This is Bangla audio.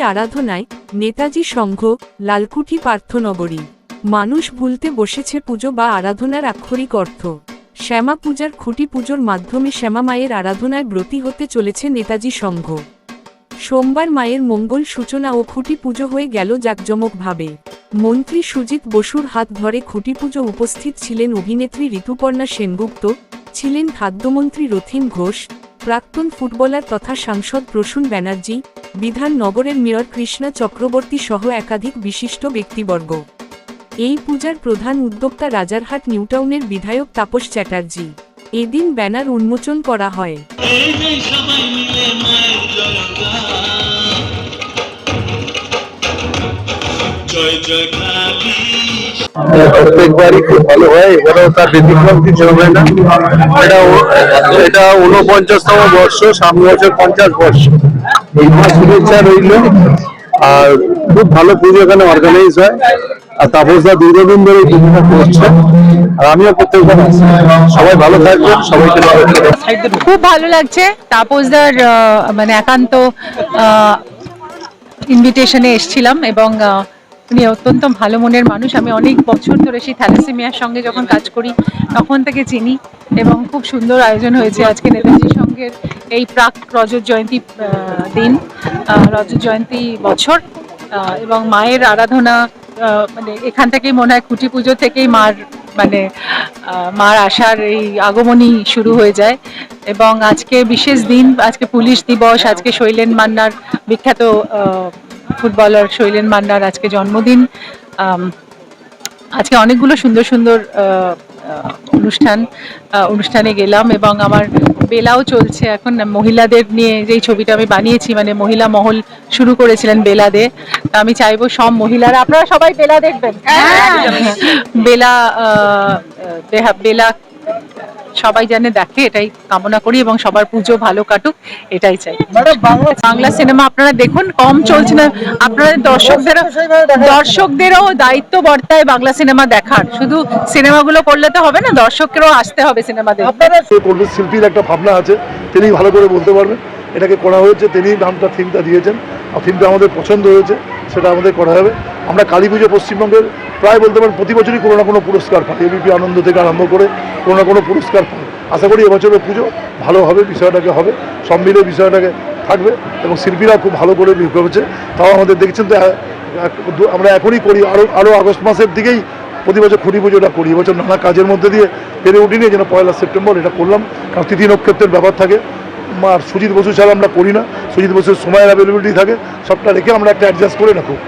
আরাধনায় নেতাজি সংঘ, লালকুঠি পার্থনগরী। মানুষ ভুলতে বসেছে পুজো বা আরাধনার আক্ষরিক অর্থ। শ্যামা পূজার খুঁটি পুজোর মাধ্যমে শ্যামা মায়ের আরাধনায় ব্রতী হতে চলেছে নেতাজি সংঘ। সোমবার মায়ের মঙ্গল সূচনা ও খুঁটি পুজো হয়ে গেল জাঁকজমকভাবে। মন্ত্রী সুজিত বসুর হাত ধরে খুঁটি পুজো উপস্থিত ছিলেন অভিনেত্রী ঋতুপর্ণা সেনগুপ্ত, ছিলেন খাদ্যমন্ত্রী রথিন ঘোষ প্রাক্তন ফুটবলার তথা সাংসদ প্রসূন ব্যানার্জি বিধাননগরের মেয়র কৃষ্ণা চক্রবর্তী সহ একাধিক বিশিষ্ট ব্যক্তিবর্গ। এই পূজার প্রধান উদ্যোক্তা রাজারহাট নিউটাউনের বিধায়ক তাপস চ্যাটার্জি। এদিন ব্যানার উন্মোচন করা হয়। জয় জয় প্রত্যেকবারই খুব ভালো হয়, এবারেও তার ব্যতিক্রম কিছু হবে না? এটা এটা উনপঞ্চাশতম বর্ষ, সামনে বছর পঞ্চাশ বর্ষ। এই মাস শুভেচ্ছা রইল। আর খুব ভালো পুজো এখানে অর্গানাইজ হয়। আর তাপসদা দীর্ঘদিন ধরে পুজোটা করছে। আর আমিও প্রত্যেকবার সবাই ভালো থাকবেন, সবাইকে খুব ভালো লাগছে তাপসদার মানে একান্ত ইনভিটেশনে এসেছিলাম এবং উনি অত্যন্ত ভালো মনের মানুষ। আমি অনেক বছর ধরে সেই থ্যালাসেমিয়ার সঙ্গে যখন কাজ করি, তখন থেকে চিনি এবং খুব সুন্দর আয়োজন হয়েছে। আজকে নেতাজি সঙ্গের এই প্রাক রজত জয়ন্তী দিন রজত জয়ন্তী বছর এবং মায়ের আরাধনা মানে এখান থেকেই মনে হয় খুঁটি পুজো থেকেই মার মানে মার আসার এই আগমনী শুরু হয়ে যায়। এবং আজকে বিশেষ দিন, আজকে পুলিশ দিবস, আজকে শৈলেন মান্নার বিখ্যাত ফুটবলার শৈলেন মান্নার আজকে জন্মদিন। আজকে অনেকগুলো সুন্দর সুন্দর অনুষ্ঠান অনুষ্ঠানে গেলাম এবং আমার বেলাও চলছে এখন মহিলাদের নিয়ে যেই ছবিটা আমি বানিয়েছি মানে মহিলা মহল শুরু করেছিলেন বেলা দে তা আমি চাইব সব মহিলারা আপনারা সবাই বেলা দেখবেন। বেলা আহ, বেলা সবাই জানে দেখে এটাই কামনা করি এবং সবার পুজো ভালো কাটুক এটাই চাই। বাংলা সিনেমা আপনারা দেখুন কম চলছে না। আপনারা দর্শকদেরও দর্শকদেরও দায়িত্ব বর্তায় বাংলা সিনেমা দেখার। শুধু সিনেমাগুলো করলে তো হবে না দর্শকেরও আসতে হবে সিনেমা দেখতে। শিল্পীর একটা ভাবনা আছে তিনি ভালো করে বলতে পারবেন। এটাকে করা হয়েছে তিনি নামটা থিমটা দিয়েছেন। আর থিমটা আমাদের পছন্দ হয়েছে। সেটা আমাদের করা হবে। আমরা কালী পুজো পশ্চিমবঙ্গের প্রায় বলতে পারেন প্রতি বছরই কোনো না কোনো পুরস্কার পাই। এবিপি আনন্দ থেকে আরম্ভ করে কোনো না কোনো পুরস্কার পাই। আশা করি এবছরের পুজো ভালো হবে, বিষয়টাকে হবে, সব মিলে বিষয়টাকে থাকবে এবং শিল্পীরা খুব ভালো করে করেছে। তাও আমাদের দেখছেন তো আমরা এখনই করি আরও আরও আগস্ট মাসের দিকেই প্রতি বছর খুঁটি পুজোটা করি। এবছর নানা কাজের মধ্যে দিয়ে পেরে উঠিনি, যেন পয়লা সেপ্টেম্বর এটা করলাম। কারণ তিথি নক্ষত্রের ব্যাপার থাকে। সুজিত বসু ছাড়া আমরা করি না। সুজিত বসুর সময়ের অ্যাভেলেবিলিটি থাকে। সবটা রেখে আমরা একটা অ্যাডজাস্ট করে রাখুক